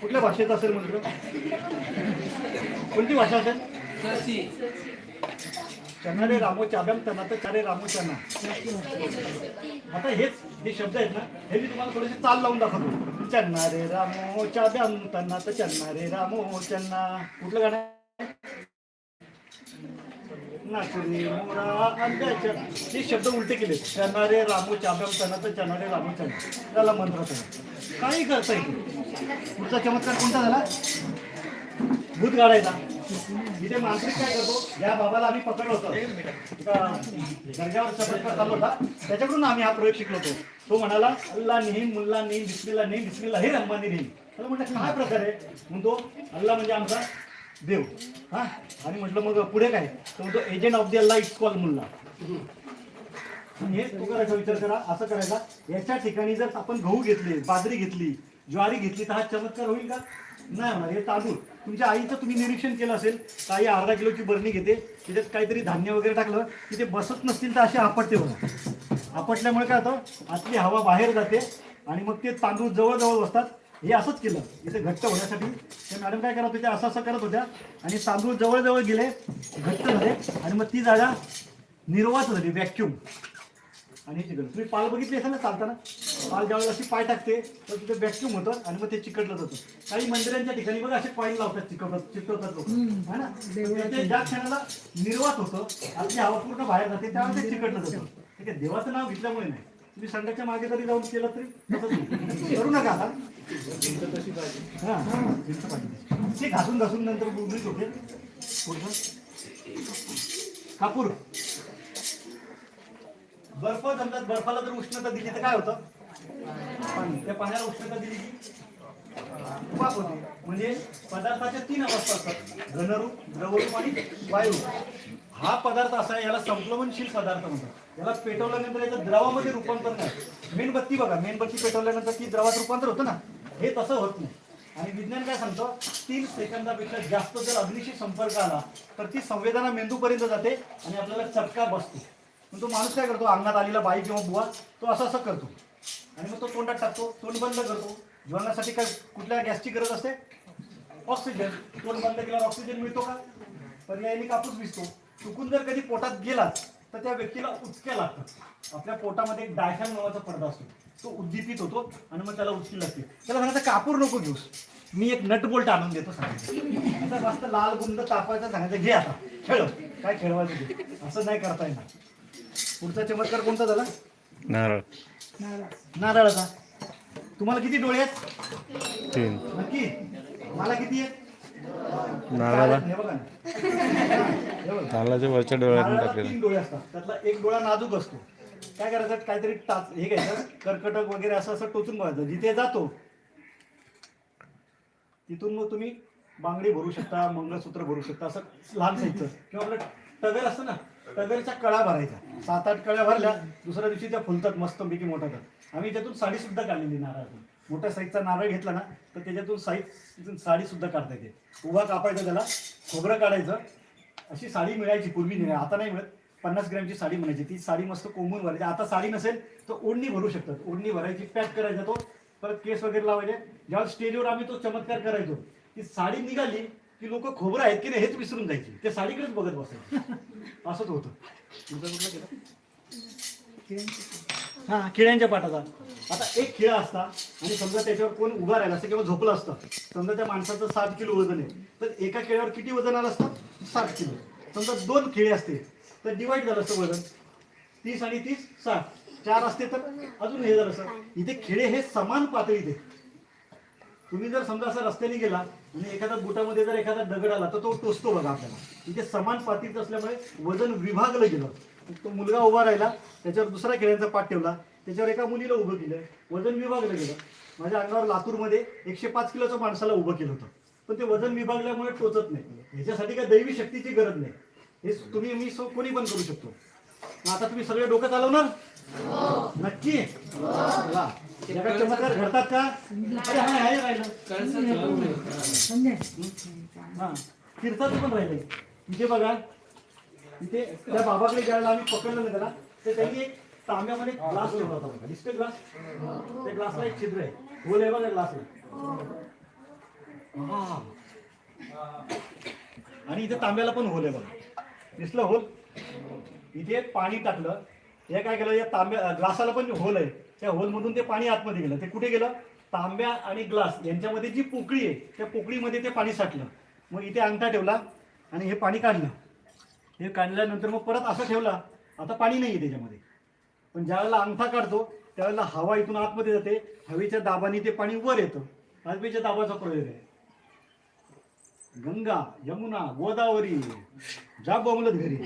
कुठल्या भाषेत असेल मंत्र कोणती भाषा असेल? चन्नारे रामोचाब्याम त्यांना तर चारे रामोचना आता हेच जे शब्द आहेत ना हे मी तुम्हाला थोडेसे चाल लावून दाखवतो. चन्नारे रामोचाब्याम त्यांना तर चन्नारे रामोचन्ना कुठलं गाणं? नाचुरी मोरा हे शब्द उलटे केले चन्नारे रामो चाब्याम त्यांना तर चन्नारे रामो चन्ना त्याला मंत्र काही करता पुढचा चमत्कार कोणता झाला? भूत काढायचा. इथे मांत्रिक काय करतो? या बाबाला आम्ही पकडलो होतो. एका चमत्कार चालू होता. त्याच्याकडून आम्ही हा प्रयोग शिकलो होतो. तो म्हणाला अल्ला नाही मुल्ला नाही बिस्मिल्ला नाही बिस्मिल्ला हे अंबानी नाही त्याला म्हटलं काय प्रकार आहे? म्हणतो अल्ला म्हणजे आमचा देव. हा? आणि म्हटलं मग पुढे काय? तर म्हणतो agent of the Allah is call mullah. पण हे तो करायचा विचार करा असं करायचा याच्या ठिकाणी जर आपण गहू घेतले बाजरी घेतली ज्वारी घेतली तर हा चमत्कार होईल का? नाही होणार हे तांदूळ. तुमच्या आईचं तुम्ही निरीक्षण केलं असेल तर आई अर्धा किलोची बरणी घेते त्याच्यात काहीतरी धान्य वगैरे टाकलं की ते बसत नसतील तर असे आपटते बघा. आपटल्यामुळे काय होतं? आतली हवा बाहेर जाते आणि मग ते तांदूळ जवळजवळ बसतात. हे असंच केलं. इथे घट्ट होण्यासाठी. ते मॅडम काय करत होत्या? असं असं करत होत्या. आणि तांदूळ जवळजवळ गेले घट्ट झाले. आणि मग ती जागा निर्वास झाली व्हॅक्यूम आणि हे चिकट तुम्ही पाल बघितली असेल ना चालताना? पाल ज्यावेळेस अशी पाय टाकते तर तिथे व्हॅक्यूम होतं आणि मग ते चिकटलं जातं. काही मंदिरांच्या ठिकाणी बघा असे कॉईन लावतात चिकटत चिकटवतात लोक. है ना? ते ज्या क्षणाला निर्वात होतं आपली हवा पूर्ण बाहेर जाते त्यावेळेस ते चिकटलं जातं. ठीक आहे देवाचं नाव घेतल्यामुळे नाही. तुम्ही संघाच्या मागे जरी जाऊन केलं तरी. करू नका आता. हा. ते घासून घासून नंतर बुबलीच होते. कापूर. बर्फ जमतात बर्फाला जर उष्णता दिली तर काय होतं? त्या पाण्याला उष्णता दिली की वाफ होते. म्हणजे पदार्थाच्या तीन अवस्था असतात. घनरूप द्रवरूप आणि वायुरूप. हा पदार्थ असा आहे याला संप्लवनशील पदार्थ म्हणतात. याला पेटवल्यानंतर याचं द्रवामध्ये रूपांतर नाही. मेणबत्ती बघा मेणबत्ती पेटवल्यानंतर ती द्रवात रूपांतर होतं ना? हे तसं होत नाही. आणि विज्ञान काय सांगतो? तीन सेकंदापेक्षा जास्त जर अग्निशी संपर्क आला तर ती संवेदना मेंदूपर्यंत जाते आणि आपल्याला चटका बसतो. मग तो माणूस काय करतो? अंगात आलेला बाई किंवा बुवा तो असं असं करतो. आणि मग तो तोंडात टाकतो तोंड बंद करतो. जेवणासाठी काय कुठल्या गॅसची गरज असते? ऑक्सिजन. तोंड बंद केल्यावर ऑक्सिजन मिळतो का? पर्यायाने कापूस भिजतो. चुकून जर कधी पोटात गेला तर त्या व्यक्तीला उचक्या लागतात. आपल्या पोटामध्ये एक डायफॅम नावाचा पडदा असतो. तो उद्दीपित होतो आणि मग त्याला उचकी लागते. त्याला सांगायचं कापूर नको घेऊस. मी एक नट बोल्ट आणून देतो सांगायचं. आता मस्त लाल गुंड तापायचं सांगायचं घे आता. खेळ काय खेळवायचं असं नाही करता येणार. पुढचा चमत्कार कोणता झाला? नारळ. नारळाचा. तुम्हाला किती डोळे आहेत? तीन. नक्की. मला किती आहेत? नारळाला. हे बघा ना. हे बघा. नारळाच्या वरच्या डोळ्यातून नारळाला टाकलेलं. तीन डोळे असतात. त्यातला एक डोळा नाजूक असतो. काय करायचं? काहीतरी टाच हे घ्यायचं. कर्कटक वगैरे असं असं टोचून बघायचं. जिथे जातो तिथून मग तुम्ही बांगडी भरू शकता मंगळसूत्र भरू शकता असं लहान साईजचं. किंवा आपलं टगर असतं ना टगरीच्या कळा भरायच्या. सात आठ कळ्या भरल्या दुसऱ्या दिवशी त्या फुलतात मस्तपैकी मोठा तर आम्ही त्यातून साडी सुद्धा काढलेली नारळातून. मोठ्या साईजचा नारळ घेतला ना तर त्याच्यातून साईज साडी सुद्धा काढता येते. उभा कापायचा त्याला खोबरं काढायचं अशी साडी मिळायची पूर्वी नाही आता नाही मिळत. पन्नास ग्रॅमची साडी म्हणायची ती साडी मस्त कोंबून भरायची. आता साडी नसेल तर ओढणी भरू शकतात. ओढणी भरायची पॅक करायचा तो. परत केस वगैरे लावायचे. ज्यावेळेस स्टेजवर आम्ही तो चमत्कार करायचो ती साडी निघाली की लोक खोबरं आहेत की नाही हेच विसरून जायची. ते साडीकडेच बघत बसायचे. असंच होतं. हा खिळ्यांच्या पाठाचा आता एक खिळा असता आणि समजा त्याच्यावर कोण उभा राहिला असतं किंवा झोपलं असतं समजा त्या माणसाचं सात किलो वजन आहे तर एका खेळ्यावर किती वजन आलं असतं? सात किलो. समजा दोन खेळे असते तर डिवाइड झालं असतं वजन. तीस आणि तीस साठ. चार असते तर अजून हे झालं असतं. इथे खेळे हे समान पातळीत आहेत. तुम्ही जर समजा असं रस्त्याने गेला आणि एखाद्या बुटामध्ये जर एखादा दगड आला तर तो टोचतो बघा आपल्याला. इथे समान पातळीत असल्यामुळे वजन विभागलं गेलं. तो मुलगा उभा राहिला त्याच्यावर दुसरा खेळ्यांचा पाठ ठेवला त्याच्यावर एका मुलीला उभं केलं वजन विभागलं गेलं. माझ्या अंगावर लातूरमध्ये एकशे पाच किलोच्या माणसाला उभं केलं होतं. पण ते वजन विभागल्यामुळे टोचत नाही. ह्याच्यासाठी काय दैवी शक्तीची गरज नाही. हे तुम्ही मी सो- कोणी पण करू शकतो. आता तुम्ही सगळे डोकं चालवणार? नक्की? चला. जगात चमत्कार घडतात का? अरे राहिलं. हा. तीर्थाचं पण राहिलंय. इथे बघा. इथे त्या बाबाकडे ज्यावेळेला आम्ही पकडलं ना त्याला तर त्यांनी एक तांब्यामध्ये ग्लास ठेवला होता बघा. दिसतोय ग्लास त्या ग्लासला एक छिद्र आहे. होल आहे बघा ग्लासला हा. आणि इथे तांब्याला पण होल आहे बघा. दिसलं होल. इथे पाणी टाकलं. हे काय केलं? या तांब्या ग्लासाला पण होल आहे. त्या होलमधून ते पाणी आतमध्ये गेलं. ते कुठे गेलं? तांब्या आणि ग्लास यांच्यामध्ये जी पोकळी आहे त्या पोकळीमध्ये ते पाणी साठलं. मग इथे अंगठा ठेवला आणि हे पाणी काढलं. हे काढल्यानंतर मग परत असं ठेवला. आता पाणी नाही आहे त्याच्यामध्ये. पण ज्यावेळेला अंगठा काढतो त्यावेळेला हवा इथून आतमध्ये जाते. हवेच्या दाबाने ते पाणी वर येतं. हवेच्या दाबाचा प्रयोग आहे. गंगा यमुना गोदावरी जा बोमलत घरी.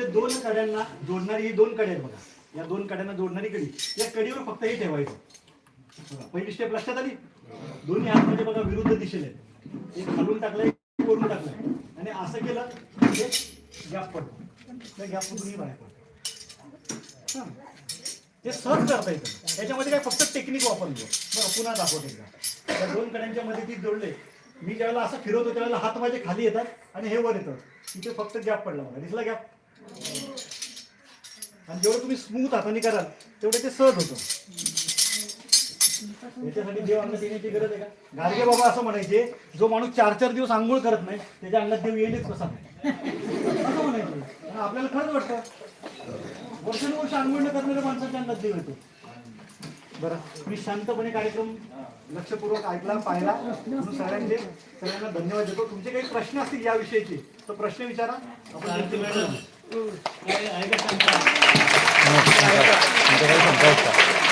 इथे दोन कड्यांना जोडणारी ही दोन कड्या आहेत बघा. या दोन कड्यांना जोडणारी कडी. या कडीवर फक्त हे ठेवायचं. बघा, पहिली स्टेप लक्षात आली? दोन्ही हातमध्ये बघा विरुद्ध दिशेने आहेत. एक खालून टाकलाय एक वरून आणि असं केलं म्हणजे गॅप पडतो त्या गॅपमधून बाहेर पडतो हा. ते सहज करता येतं. त्याच्यामध्ये काय फक्त टेक्निक वापरली. बघा पुन्हा दाखवतो एकदा. त्या दोन कड्यांच्या मध्ये ती जोडले. मी ज्यावेळेला असं फिरवतो त्यावेळेला हात माझे खाली येतात आणि हे वर येतं तिथे फक्त गॅप पडला मला दिसला गॅप आणि जेवढं तुम्ही स्मूथ हाताने कराल तेवढं ते सहज होतं. याच्यासाठी देव अंगात येण्याची गरज आहे का? गाडगे बाबा असं म्हणायचे जो माणूस चार चार दिवस आंघोळ करत नाही त्याच्या अंगात देव येईलच कसा असं म्हणायचे. आपल्याला खरंच वाटतं वर्षानुवर्ष आंघोळ न करणाऱ्या माणसाच्या अंगात देव येतो बरं मी शांतपणे कार्यक्रम लक्षपूर्वक ऐकला पाहिला. म्हणून सगळ्यांचे सगळ्यांना धन्यवाद देतो. तुमचे काही प्रश्न असतील या विषयीचे तर प्रश्न विचारा. आपण त्यांची वेळ देऊ. तुमचं काही शंका आहे का?